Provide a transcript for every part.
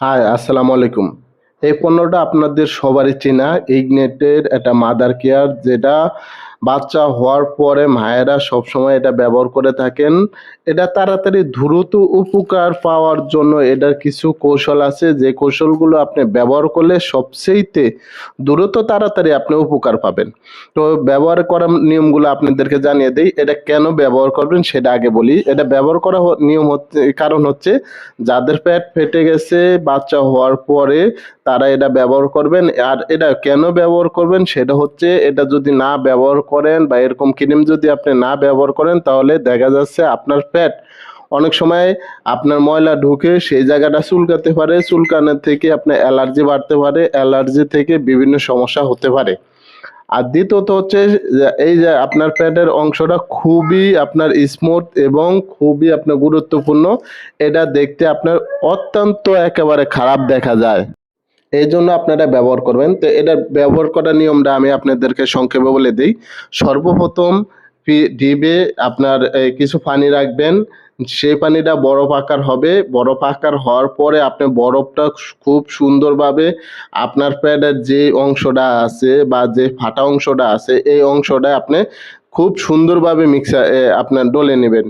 High আসসালামু আলাইকুম। এই পণ্যটা আপনাদের সবারই চেনা ইগনেটের একটা মাদার কেয়ার যেটা বাচ্চা হওয়ার পরে মায়েরা সবসময় এটা ব্যবহার করে থাকেন। এটা তাড়াতাড়ি দ্রুত উপকার পাওয়ার জন্য এটার কিছু কৌশল আছে। যে কৌশলগুলো আপনি ব্যবহার করলে সবচেয়েতে দ্রুত তাড়াতাড়ি আপনি উপকার পাবেন। তো ব্যবহার করার নিয়মগুলো আপনাদেরকে জানিয়ে দিই। এটা কেন ব্যবহার করবেন সেটা আগে বলি। এটা ব্যবহার করা নিয়ম হচ্ছে কারণ হচ্ছে যাদের পেট ফেটে গেছে, বাচ্চা হওয়ার পরে তারা এটা ব্যবহার করবেন। আর এটা কেন ব্যবহার করবেন সেটা হচ্ছে এটা যদি না ব্যবহার করেন বা এরকম ক্রিম যদি আপনি না ব্যবহার করেন, তাহলে দেখা যাচ্ছে আপনার পেট অনেক সময় আপনার ময়লা ঢুকে সেই জায়গাটা চুলকাতে পারে। চুলকানোর থেকে আপনার অ্যালার্জি বাড়তে পারে, অ্যালার্জি থেকে বিভিন্ন সমস্যা হতে পারে। আর দ্বিতীয়ত হচ্ছে এই যে আপনার প্যাডের অংশটা খুবই আপনার স্মুথ এবং খুবই আপনার গুরুত্বপূর্ণ, এটা দেখতে আপনার অত্যন্ত একেবারে খারাপ দেখা যায়। এই জন্য আপনারা ব্যবহার করবেন। তো এটা ব্যবহার করার নিয়মটা আমি আপনাদেরকে সংক্ষেপে বলে দিই। সর্বপ্রথম ডিবে আপনার কিছু পানি রাখবেন। সেই পানিটা বরফ আকার হবে। বরফ আকার হওয়ার পরে আপনি বরফটা খুব সুন্দরভাবে আপনার প্যাডের যে অংশটা আছে বা যে ফাটা অংশটা আছে, এই অংশটা আপনি খুব সুন্দরভাবে মিক্সার আপনার ডলে নেবেন।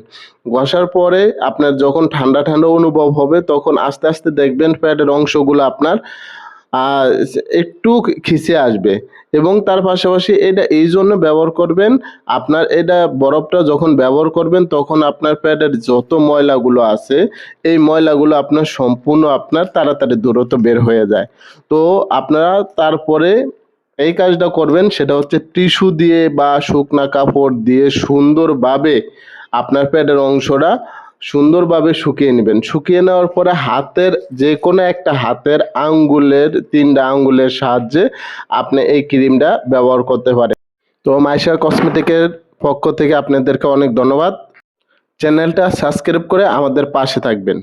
ঘষার পরে আপনার যখন ঠান্ডা ঠান্ডা অনুভব হবে, তখন আস্তে আস্তে দেখবেন প্যাডের অংশগুলো আপনার একটু খিসে আসবে। এবং তার পাশাপাশি এটা, এই জন্য ব্যবহার করবেন, আপনার এটা বরফটা যখন ব্যবহার করবেন, তখন আপনার প্যাডের যত ময়লাগুলো আছে, এই ময়লাগুলো আপনার সম্পূর্ণ আপনার তাড়াতাড়ি দূরত্ব বের হয়ে যায়। তো আপনারা তারপরে এই কাজটা করবেন, সেটা হচ্ছে টিস্যু দিয়ে বা শুকনা কাপড় দিয়ে সুন্দরভাবে আপনার প্যাডের অংশটা সুন্দরভাবে শুকিয়ে নেবেন। শুকিয়ে নেওয়ার পরে হাতের যে কোনো একটা হাতের আঙ্গুলের, তিনটা আঙ্গুলের সাহায্যে আপনি এই ক্রিমটা ব্যবহার করতে পারেন। তো মাইশা কসমেটিকের পক্ষ থেকে আপনাদেরকে অনেক ধন্যবাদ। চ্যানেলটা সাবস্ক্রাইব করে আমাদের পাশে থাকবেন।